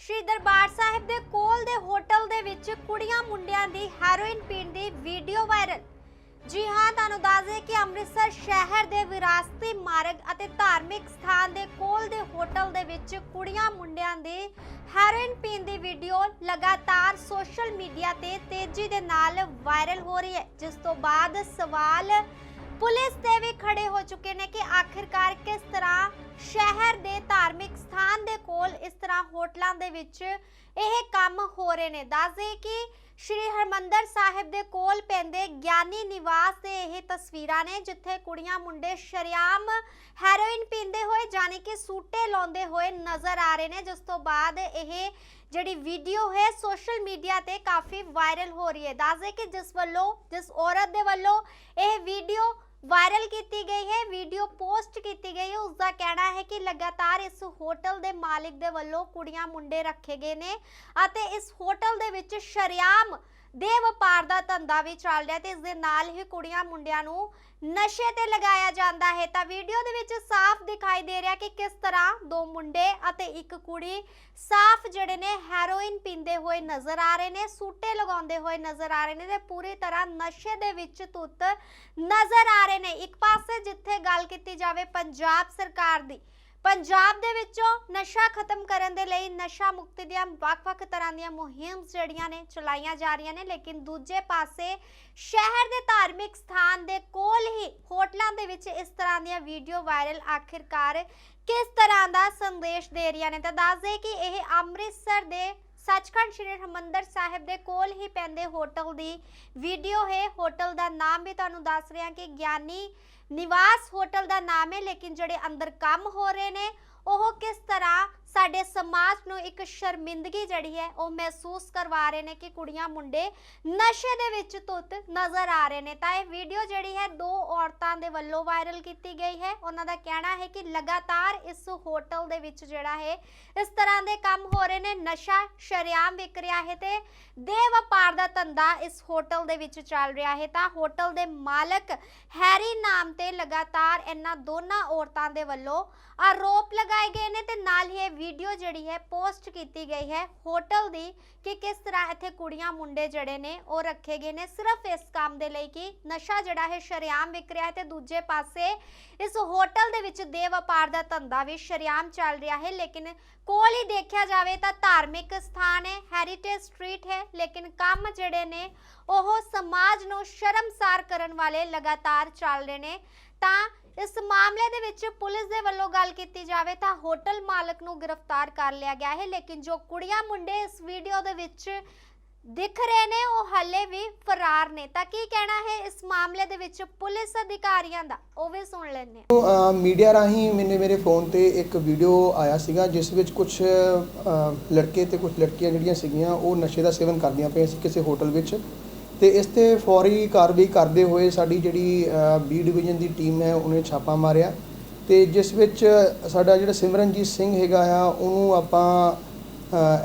ਸ਼੍ਰੀ ਦਰਬਾਰ ਸਾਹਿਬ ਦੇ ਕੋਲ ਦੇ ਹੋਟਲ ਦੇ ਵਿੱਚ ਕੁੜੀਆਂ ਮੁੰਡਿਆਂ ਦੀ ਹੈਰੋਇਨ ਪੀਣ ਦੀ ਵੀਡੀਓ ਵਾਇਰਲ। ਜੀ ਹਾਂ, ਤੁਹਾਨੂੰ ਦੱਸ ਦਈਏ ਕਿ ਅੰਮ੍ਰਿਤਸਰ ਸ਼ਹਿਰ ਦੇ ਵਿਰਾਸਤੀ ਮਾਰਗ ਅਤੇ ਧਾਰਮਿਕ ਸਥਾਨ ਦੇ ਕੋਲ ਦੇ ਹੋਟਲ ਦੇ ਵਿੱਚ ਕੁੜੀਆਂ ਮੁੰਡਿਆਂ ਦੀ ਹੈਰੋਇਨ ਪੀਣ ਦੀ ਵੀਡੀਓ ਲਗਾਤਾਰ ਸੋਸ਼ਲ ਮੀਡੀਆ ਤੇ ਤੇਜ਼ੀ ਦੇ ਨਾਲ ਵਾਇਰਲ ਹੋ ਰਹੀ ਹੈ, ਜਿਸ ਤੋਂ ਬਾਅਦ ਸਵਾਲ ਪੁਲਿਸ ਦੇ ਵੀ ਖੜੇ ਹੋ ਚੁੱਕੇ ਨੇ ਕਿ ਆਖਿਰਕਾਰ ਕਿਸ ਤਰ੍ਹਾਂ ਸ਼ਹਿਰ ਦੇ ਧਾਰਮਿਕ ਸਥਾਨ ਦੇ ਕੋਲ ਇਸ ਤਰ੍ਹਾਂ ਹੋਟਲਾਂ ਦੇ ਵਿੱਚ ਇਹ ਕੰਮ ਹੋ ਰਹੇ ਨੇ। ਦੱਸਦੇ ਕਿ ਸ਼੍ਰੀ ਹਰਮੰਦਰ ਸਾਹਿਬ ਦੇ ਕੋਲ ਪੈਂਦੇ ਗਿਆਨੀ ਨਿਵਾਸ ਦੇ ਇਹ ਤਸਵੀਰਾਂ ਨੇ, ਜਿੱਥੇ ਕੁੜੀਆਂ ਮੁੰਡੇ ਸ਼ਰਿਆਮ ਹੈਰੋਇਨ ਪੀਂਦੇ ਹੋਏ ਜਾਨੀ ਕਿ ਸੂਟੇ ਲਾਉਂਦੇ ਹੋਏ ਨਜ਼ਰ ਆ ਰਹੇ ਨੇ। ਜਿਸ ਤੋਂ ਬਾਅਦ ਇਹ ਜਿਹੜੀ ਵੀਡੀਓ ਹੈ, ਸੋਸ਼ਲ ਮੀਡੀਆ ਤੇ ਕਾਫੀ ਵਾਇਰਲ ਹੋ ਰਹੀ ਹੈ। ਦੱਸਦੇ ਕਿ ਜਿਸ ਵੱਲੋਂ, ਜਿਸ ਔਰਤ ਦੇ ਵੱਲੋਂ ਇਹ ਵੀਡੀਓ ਵਾਇਰਲ ਕੀਤੀ ਗਈ ਹੈ, ਵੀਡੀਓ ਪੋਸਟ ਕੀਤੀ ਗਈ ਹੈ। ਉਸ ਦਾ ਕਹਿਣਾ ਹੈ ਕਿ ਲਗਾਤਾਰ ਇਸ ਹੋਟਲ ਦੇ ਮਾਲਿਕ ਦੇ ਵੱਲੋਂ ਕੁੜੀਆਂ ਮੁੰਡੇ ਰੱਖੇ ਗਏ ਨੇ ਅਤੇ ਇਸ ਹੋਟਲ ਦੇ ਵਿੱਚ ਸ਼ਰਿਆਮ ਦੇ ਵਪਾਰ ਦਾ ਧੰਦਾ ਵੀ ਚੱਲ ਰਿਹਾ ਤੇ ਇਸ ਦੇ ਨਾਲ ਹੀ ਕੁੜੀਆਂ ਮੁੰਡਿਆਂ ਨੂੰ ਨਸ਼ੇ ਤੇ ਲਗਾਇਆ ਜਾਂਦਾ ਹੈ। ਤਾਂ ਵੀਡੀਓ ਦੇ ਵਿੱਚ ਸਾਫ਼ ਦਿਖਾਈ ਦੇ ਰਿਹਾ ਕਿ ਕਿਸ ਤਰ੍ਹਾਂ ਦੋ ਮੁੰਡੇ ਅਤੇ ਇੱਕ ਕੁੜੀ ਸਾਫ਼ ਜਿਹੜੇ ਨੇ ਹੈਰੋਇਨ ਪੀਂਦੇ ਹੋਏ ਨਜ਼ਰ ਆ ਰਹੇ ਨੇ, ਸੂਟੇ ਲਗਾਉਂਦੇ ਹੋਏ ਨਜ਼ਰ ਆ ਰਹੇ ਨੇ ਤੇ ਪੂਰੀ ਤਰ੍ਹਾਂ ਨਸ਼ੇ ਦੇ ਵਿੱਚ ਤੁੱਤ ਨਜ਼ਰ ਆ ਰਹੇ ਨੇ। ਇੱਕ ਪਾਸੇ ਜਿੱਥੇ ਗੱਲ ਕੀਤੀ ਜਾਵੇ ਪੰਜਾਬ ਸਰਕਾਰ ਦੀ ਪੰਜਾਬ ਦੇ ਵਿੱਚੋਂ ਨਸ਼ਾ ਖਤਮ ਕਰਨ ਦੇ ਲਈ ਨਸ਼ਾ ਮੁਕਤੀ ਦੀਆਂ ਵੱਖ-ਵੱਖ ਤਰ੍ਹਾਂ ਦੀਆਂ ਮੁਹਿੰਮ ਜਿਹੜੀਆਂ ਨੇ ਚਲਾਈਆਂ ਜਾ ਰਹੀਆਂ ਨੇ, ਲੇਕਿਨ ਦੂਜੇ ਪਾਸੇ ਸ਼ਹਿਰ ਦੇ ਧਾਰਮਿਕ ਸਥਾਨ ਦੇ ਕੋਲ ਹੀ ਹੋਟਲਾਂ ਦੇ ਵਿੱਚ ਇਸ ਤਰ੍ਹਾਂ ਦੀਆਂ ਵੀਡੀਓ ਵਾਇਰਲ ਆਖਿਰਕਾਰ ਕਿਸ ਤਰ੍ਹਾਂ ਦਾ ਸੰਦੇਸ਼ ਦੇ ਰਹੀਆਂ ਨੇ? ਤਾਂ ਦੱਸਦੇ ਕਿ ਇਹ ਅੰਮ੍ਰਿਤਸਰ ਦੇ ਸੱਚਖੰਡ ਸ੍ਰੀ ਹਰਿਮੰਦਰ ਸਾਹਿਬ ਦੇ ਕੋਲ ਹੀ ਪੈਂਦੇ ਹੋਟਲ ਦੀ ਵੀਡੀਓ ਹੈ। ਹੋਟਲ ਦਾ ਨਾਮ ਵੀ ਤੁਹਾਨੂੰ ਦੱਸ ਰਿਹਾ ਕਿ ਗਿਆਨੀ ਨਿਵਾਸ ਹੋਟਲ ਦਾ ਨਾਮ ਹੈ, ਲੇਕਿਨ ਜਿਹੜੇ ਅੰਦਰ ਕੰਮ ਹੋ ਰਹੇ ਨੇ, ਉਹ ਕਿਸ ਤਰ੍ਹਾਂ ਸਾਡੇ ਸਮਾਜ ਨੂੰ ਇੱਕ ਸ਼ਰਮਿੰਦਗੀ ਜਿਹੜੀ ਹੈ, ਉਹ ਮਹਿਸੂਸ ਕਰਵਾ ਰਹੇ ਨੇ ਕਿ ਕੁੜੀਆਂ ਮੁੰਡੇ ਨਸ਼ੇ ਦੇ ਵਿੱਚ ਤੁੱਤ ਨਜ਼ਰ ਆ ਰਹੇ ਨੇ। ਤਾਂ ਇਹ ਵੀਡੀਓ ਜਿਹੜੀ ਹੈ, ਦੋ ਔਰਤਾਂ ਦੇ ਵੱਲੋਂ ਵਾਇਰਲ ਕੀਤੀ ਗਈ ਹੈ। ਉਹਨਾਂ ਦਾ ਕਹਿਣਾ ਹੈ ਕਿ ਲਗਾਤਾਰ ਇਸ ਹੋਟਲ ਦੇ ਵਿੱਚ ਜਿਹੜਾ ਹੈ, ਇਸ ਤਰ੍ਹਾਂ ਦੇ ਕੰਮ ਹੋ ਰਹੇ ਨੇ। ਨਸ਼ਾ ਸ਼ਰਿਆਮ ਵਿਕ ਰਿਹਾ ਹੈ ਤੇ ਦੇ ਵਪਾਰ ਦਾ ਧੰਦਾ ਇਸ ਹੋਟਲ ਦੇ ਵਿੱਚ ਚੱਲ ਰਿਹਾ ਹੈ। ਤਾਂ ਹੋਟਲ ਦੇ ਮਾਲਕ ਹੈਰੀ ਨਾਮ ਤੇ ਲਗਾਤਾਰ ਇਹਨਾਂ ਦੋਨਾਂ ਔਰਤਾਂ ਦੇ ਵੱਲੋਂ ਆਰੋਪ ਲਗਾਏ ਗਏ ਨੇ ਤੇ ਨਾਲ ਹੀ ਇਹ ਵੀਡੀਓ ਜਿਹੜੀ ਹੈ ਪੋਸਟ ਕੀਤੀ ਗਈ ਹੈ ਹੋਟਲ ਦੀ ਕਿ ਕਿਸ ਤਰ੍ਹਾਂ ਇੱਥੇ ਕੁੜੀਆਂ, ਮੁੰਡੇ ਜਿਹੜੇ ਨੇ ਉਹ ਰੱਖੇ ਗਏ ਨੇ। ਸਿਰਫ ਇਸ ਕੰਮ ਦੇ ਲਈ ਕਿ ਨਸ਼ਾ ਜਿਹੜਾ ਹੈ ਸ਼ਰਿਆਮ ਵਿਕ ਰਿਹਾ ਹੈ ਤੇ ਦੂਜੇ ਪਾਸੇ ਇਸ ਹੋਟਲ ਦੇ ਵਿੱਚ ਦੇ ਵਪਾਰ ਦਾ ਧੰਦਾ ਵੀ ਸ਼ਰਿਆਮ ਚੱਲ ਰਿਹਾ ਹੈ। ਲੇਕਿਨ ਕੋਲ ਹੀ ਦੇਖਿਆ ਜਾਵੇ ਤਾਂ ਧਾਰਮਿਕ ਸਥਾਨ ਹੈ ਹੈਰੀਟੇਜ ਸਟਰੀਟ ਹੈ, ਲੇਕਿਨ ਕੰਮ ਜਿਹੜੇ ਨੇ ਉਹ ਸਮਾਜ ਨੂੰ ਸ਼ਰਮਸਾਰ ਕਰਨ ਵਾਲੇ ਲਗਾਤਾਰ ਚੱਲ ਰਹੇ ਨੇ। ਤਾਂ ਇਸ ਮਾਮਲੇ ਦੇ ਵਿੱਚ ਪੁਲਿਸ ਦੇ ਵੱਲੋਂ ਗੱਲ ਕੀਤੀ ਜਾਵੇ ਤਾਂ ਹੋਟਲ ਮਾਲਕ ਨੂੰ ਗ੍ਰਿਫਤਾਰ ਕਰ ਲਿਆ ਗਿਆ ਹੈ, ਲੇਕਿਨ ਜੋ ਕੁੜੀਆਂ ਮੁੰਡੇ ਇਸ ਵੀਡੀਓ ਦੇ ਵਿੱਚ ਦਿਖ ਰਹੇ ਨੇ, ਉਹ ਹੱਲੇ ਵੀ ਫਰਾਰ ਨੇ। ਤਾਂ ਕੀ ਕਹਿਣਾ ਹੈ ਇਸ ਮਾਮਲੇ ਦੇ ਵਿੱਚ ਪੁਲਿਸ ਅਧਿਕਾਰੀਆਂ ਦਾ? ਉਹ ਵੀ ਸੁਣ ਲੈਣੇ ਮੀਡੀਆ ਰਾਹੀਂ ਮੈਨੇ ਮੇਰੇ ਫੋਨ ਤੇ ਇੱਕ ਵੀਡੀਓ ਆਇਆ ਸੀਗਾ, ਜਿਸ ਵਿੱਚ ਕੁਝ ਲੜਕੇ ਤੇ ਕੁਝ ਲੜਕੀਆਂ ਜਿਹੜੀਆਂ ਸੀਗੀਆਂ, ਉਹ ਨਸ਼ੇ ਦਾ ਸੇਵਨ ਕਰਦੀਆਂ ਪਈਆਂ ਸੀ ਕਿਸੇ ਹੋਟਲ ਵਿੱਚ। ਤੇ ਇਸ ਤੇ ਫੌਰੀ ਕਾਰਵਾਈ ਕਰਦੇ ਹੋਏ ਸਾਡੀ ਜਿਹੜੀ ਬੀ ਡਿਵੀਜ਼ਨ ਦੀ ਟੀਮ ਹੈ, ਉਹਨੇ ਛਾਪਾ ਮਾਰਿਆ। ਤੇ ਜਿਸ ਵਿੱਚ ਸਾਡਾ ਜਿਹੜਾ ਸਿਮਰਨਜੀਤ ਸਿੰਘ ਹੈਗਾ ਆ, ਉਹਨੂੰ ਆਪਾਂ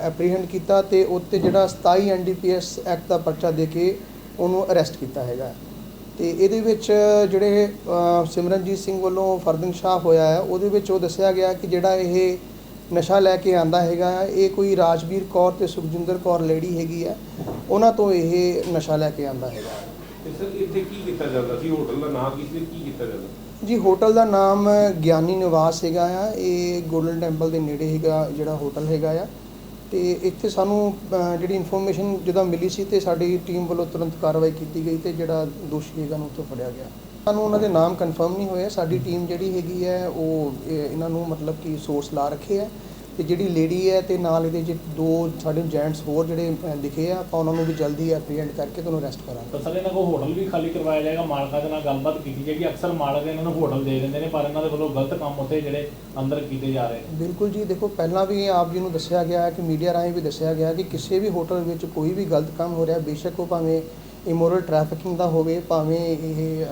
ਐਪਰੀਹੈਂਡ ਕੀਤਾ ਤੇ ਉੱਤੇ ਜਿਹੜਾ 27 ਐਨਡੀਪੀਐਸ ਐਕਟ ਦਾ ਪਰਚਾ ਦੇ ਕੇ ਉਹਨੂੰ ਅਰੈਸਟ ਕੀਤਾ ਹੈਗਾ। ਤੇ ਇਹਦੇ ਵਿੱਚ ਜਿਹੜੇ ਸਿਮਰਨਜੀਤ ਸਿੰਘ ਵੱਲੋਂ ਫਰਦਨਸ਼ਾਹ ਹੋਇਆ ਹੈ ਉਹਦੇ ਵਿੱਚ ਉਹ ਦੱਸਿਆ ਗਿਆ ਕਿ ਜਿਹੜਾ ਇਹ ਨਸ਼ਾ ਲੈ ਕੇ ਆਂਦਾ ਹੈਗਾ ਇਹ ਕੋਈ ਰਾਜਵੀਰ ਕੌਰ ਤੇ ਸੁਖਜਿੰਦਰ ਕੌਰ ਲੇਡੀ ਹੈਗੀ ਹੈ ਉਹਨਾਂ ਤੋਂ ਇਹ ਨਸ਼ਾ ਲੈ ਕੇ ਆਂਦਾ ਹੈਗਾ। ਤੇ ਸਰ ਇੱਥੇ ਕੀ ਕੀਤਾ ਜਾਂਦਾ ਸੀ? ਹੋਟਲ ਦਾ ਨਾਮ ਕੀ ਸੀ ਕੀ ਕੀਤਾ ਜਾਂਦਾ? ਜੀ ਹੋਟਲ ਦਾ ਨਾਮ ਗਿਆਨੀ ਨਿਵਾਸ ਹੈਗਾ ਆ। ਇਹ ਗੋਲਡਨ ਟੈਂਪਲ ਦੇ ਨੇੜੇ ਹੈਗਾ ਜਿਹੜਾ ਹੋਟਲ ਹੈਗਾ ਆ। ਤੇ ਇੱਥੇ ਸਾਨੂੰ ਜਿਹੜੀ ਇਨਫੋਰਮੇਸ਼ਨ ਜਦੋਂ ਮਿਲੀ ਸੀ ਤੇ ਸਾਡੀ ਟੀਮ ਵੱਲੋਂ ਤੁਰੰਤ ਕਾਰਵਾਈ ਕੀਤੀ ਗਈ ਤੇ ਜਿਹੜਾ ਦੋਸ਼ੀ ਹੈਗਾ ਨੂੰ ਉੱਥੋਂ ਫੜਿਆ ਗਿਆ। ਸਾਨੂੰ ਉਹਨਾਂ ਦੇ ਨਾਮ ਕਨਫਰਮ ਨਹੀਂ ਹੋਏ। ਸਾਡੀ ਟੀਮ ਜਿਹੜੀ ਹੈਗੀ ਹੈ ਉਹ ਇਹ- ਇਹਨਾਂ ਨੂੰ ਮਤਲਬ ਕਿ ਸੋਰਸ ਲਾ ਰੱਖੇ ਹੈ। ਤੇ ਜਿਹੜੀ ਲੇਡੀ ਹੈ ਤੇ ਨਾਲ ਇਹਦੇ ਚ ਦੋ ਸਾਡੇ ਜੈਂਟਸ ਹੋਰ ਜਿਹੜੇ ਦਿਖੇ ਆ ਆਪਾਂ ਉਹਨਾਂ ਨੂੰ ਵੀ ਜਲਦੀ ਐਪਰੀਹੈਂਡ ਕਰਕੇ ਤੁਹਾਨੂੰ ਅਰੈਸਟ ਕਰਾਂਗੇ। ਤਾਂ ਸਰ ਇਹਨਾਂ ਕੋਲ ਹੋਟਲ ਵੀ ਖਾਲੀ ਕਰਵਾਇਆ ਜਾਏਗਾ। ਮਾਲਕਾਂ ਦੇ ਨਾਲ ਗੱਲਬਾਤ ਕੀਤੀ ਜਾਏਗੀ। ਅਕਸਰ ਮਾਲਕ ਇਹਨਾਂ ਨੂੰ ਹੋਟਲ ਦੇ ਦਿੰਦੇ ਨੇ ਪਰ ਇਹਨਾਂ ਦੇ ਵੱਲੋਂ ਗਲਤ ਕੰਮ ਉੱਥੇ ਜਿਹੜੇ ਅੰਦਰ ਕੀਤੇ ਜਾ ਰਹੇ ਬਿਲਕੁਲ ਜੀ ਦੇਖੋ ਪਹਿਲਾਂ ਵੀ ਆਪ ਜੀ ਨੂੰ ਦੱਸਿਆ ਗਿਆ ਹੈ ਕਿ ਮੀਡੀਆ ਰਾਹੀਂ ਵੀ ਦੱਸਿਆ ਗਿਆ ਕਿ ਕਿਸੇ ਵੀ ਹੋਟਲ ਵਿੱਚ ਕੋਈ ਵੀ ਗਲਤ ਕੰਮ ਹੋ ਰਿਹਾ ਬੇਸ਼ੱਕ ਉਹ ਭਾਵੇਂ ਇਮੋਰਲ ਟ੍ਰੈਫਿਕਿੰਗ ਦਾ ਹੋਵੇ, ਭਾਵੇਂ ਇਹ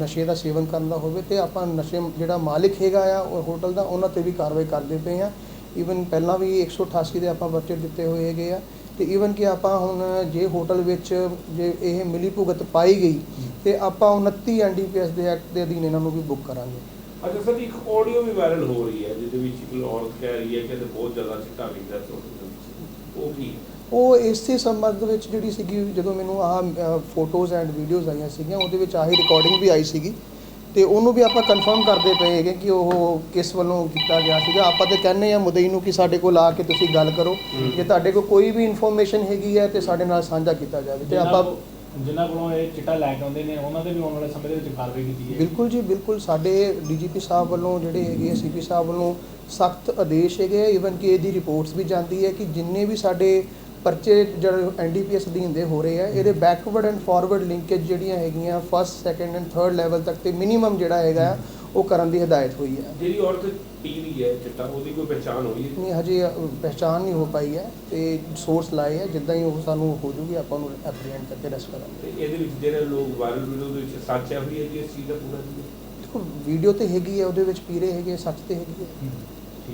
ਨਸ਼ੇ ਦਾ ਸੇਵਨ ਕਰਨ ਦਾ ਹੋਵੇ ਤੇ ਆਪਾਂ ਨਸ਼ੇ ਜਿਹੜਾ ਮਾਲਿਕ ਹੈਗਾ ਆ ਉਹ ਹੋਟਲ ਦਾ, ਉਹਨਾਂ ਤੇ ਵੀ ਕਾਰਵਾਈ ਕਰਦੇ ਪਏ ਆ। ਈਵਨ ਪਹਿਲਾਂ ਵੀ 188 ਦੇ ਆਪਾਂ ਬੱਚੇ ਦਿੱਤੇ ਹੋਏ ਹੈਗੇ ਆ। ਤੇ ਈਵਨ ਕਿ ਆਪਾਂ ਹੁਣ ਜੇ ਹੋਟਲ ਵਿੱਚ ਜੇ ਇਹ ਮਿਲੀ ਭੁਗਤ ਪਾਈ ਗਈ, ਤੇ ਆਪਾਂ 29 ਐਨਡੀਪੀਐਸ ਦੇ ਐਕਟ ਦੇ ਅਧੀਨ ਇਹਨਾਂ ਨੂੰ ਵੀ ਬੁੱਕ ਕਰਾਂਗੇ। ਅੱਛਾ ਸਰ, ਇੱਕ ਆਡੀਓ ਵੀ ਵਾਇਰਲ ਹੋ ਰਹੀ ਹੈ, ਜਿਹਦੇ ਵਿੱਚ ਇੱਕ ਔਰਤ ਕਹਿ ਰਹੀ ਹੈ ਕਿ ਬਹੁਤ ਜ਼ਿਆਦਾ ਚਿੱਟਾ ਵਿਕਦਾ ਹੈ ਹੋਟਲ ਦੇ ਵਿੱਚ ਉਹ ਇਸੇ ਸੰਬੰਧ ਵਿੱਚ ਜਿਹੜੀ ਸੀਗੀ ਜਦੋਂ ਮੈਨੂੰ ਆਹ ਫੋਟੋਜ਼ ਐਂਡ ਵੀਡੀਓਜ਼ ਆਈਆਂ ਸੀਗੀਆਂ ਉਹਦੇ ਵਿੱਚ ਆਹੀ ਰਿਕਾਰਡਿੰਗ ਵੀ ਆਈ ਸੀਗੀ। ਤੇ ਉਹਨੂੰ ਵੀ ਆਪਾਂ ਕਨਫਰਮ ਕਰਦੇ ਪਏ ਹੈਗੇ ਕਿ ਉਹ ਕਿਸ ਵੱਲੋਂ ਕੀਤਾ ਗਿਆ ਸੀਗਾ। ਆਪਾਂ ਤੇ ਕਹਿੰਦੇ ਆ ਮੁਦਈ ਨੂੰ ਕਿ ਸਾਡੇ ਕੋਲ ਆ ਕੇ ਤੁਸੀਂ ਗੱਲ ਕਰੋ। ਜੇ ਤੁਹਾਡੇ ਕੋਲ ਕੋਈ ਵੀ ਇਨਫੋਰਮੇਸ਼ਨ ਹੈਗੀ ਹੈ ਤੇ ਸਾਡੇ ਨਾਲ ਸਾਂਝਾ ਕੀਤਾ ਜਾਵੇ। ਤੇ ਆਪਾਂ ਜਿਨ੍ਹਾਂ ਕੋਲੋਂ ਇਹ ਚਿੱਟਾ ਲੈ ਕੇ ਆਉਂਦੇ ਨੇ ਉਹਨਾਂ ਦੇ ਵੀ ਆਉਣ ਵਾਲੇ ਸਮੇਂ ਦੇ ਵਿੱਚ ਕਾਰਵਾਈ ਕੀਤੀ ਹੈ। ਬਿਲਕੁਲ ਜੀ ਬਿਲਕੁਲ। ਸਾਡੇ ਡੀਜੀਪੀ ਸਾਹਿਬ ਵੱਲੋਂ ਜਿਹੜੇ ਹੈਗੇ ਆ ਸੀਪੀ ਸਾਹਿਬ ਵੱਲੋਂ ਸਖਤ ਆਦੇਸ਼ ਹੈਗੇ ਆ। ਈਵਨ ਕਿ ਇਹਦੀ ਰਿਪੋਰਟਸ ਵੀ ਜਾਂਦੀ ਹੈ ਕਿ ਜਿੰਨੇ ਵੀ ਸਾਡੇ ਪਰਚੇ ਜਿਹੜੇ ਐਨਡੀਪੀਐਸ ਅਧੀਨ ਦੇ ਹੋ ਰਹੇ ਆ ਇਹਦੇ ਬੈਕਵਰਡ ਐਂਡ ਫਾਰਵਰਡ ਲਿੰਕੇਜ ਜਿਹੜੀਆਂ ਹੈਗੀਆਂ first second and third level ਤੱਕ ਤੇ ਮਿਨੀਮਮ ਜਿਹੜਾ ਹੈਗਾ ਉਹ ਕਰਨ ਦੀ ਹਦਾਇਤ ਹੋਈ ਹੈ। ਜਿਹੜੀ ਔਰਤ ਪੀ ਹੈ ਚਿੱਟਾ ਉਹਦੀ ਕੋਈ ਪਛਾਣ ਹੋਈ ਹੈ? ਨਹੀਂ ਹਜੇ ਪਹਿਚਾਣ ਨਹੀਂ ਹੋ ਪਾਈ ਹੈ ਤੇ ਸੋਰਸ ਲਾਏ ਹੈ ਜਿੱਦਾਂ ਹੀ ਉਹ ਸਾਨੂੰ ਹੋ ਜੂਗੀ ਆਪਾਂ ਉਹਨੂੰ ਐਪਰੀਹੈਂਡ ਕਰਕੇ ਅਰੈਸਟ ਕਰਾਂਗੇ। ਤੇ ਇਹਦੇ ਵਿੱਚ ਜਿਹੜੇ ਲੋਕ ਵਾਇਰਲ ਵੀਡੀਓ ਦੇ ਵਿੱਚ ਸੱਚ ਹੈ ਵੀ ਹੈ ਜੀ ਇਸ ਚੀਜ਼ ਦਾ ਪੂਰਾ? ਦੇਖੋ ਵੀਡੀਓ ਤੇ ਹੈਗੀ ਹੈ ਉਹਦੇ ਵਿੱਚ ਪੀਰੇ ਹੈਗੇ ਸੱਚ ਤੇ ਹੈਗੀ ਹੈ।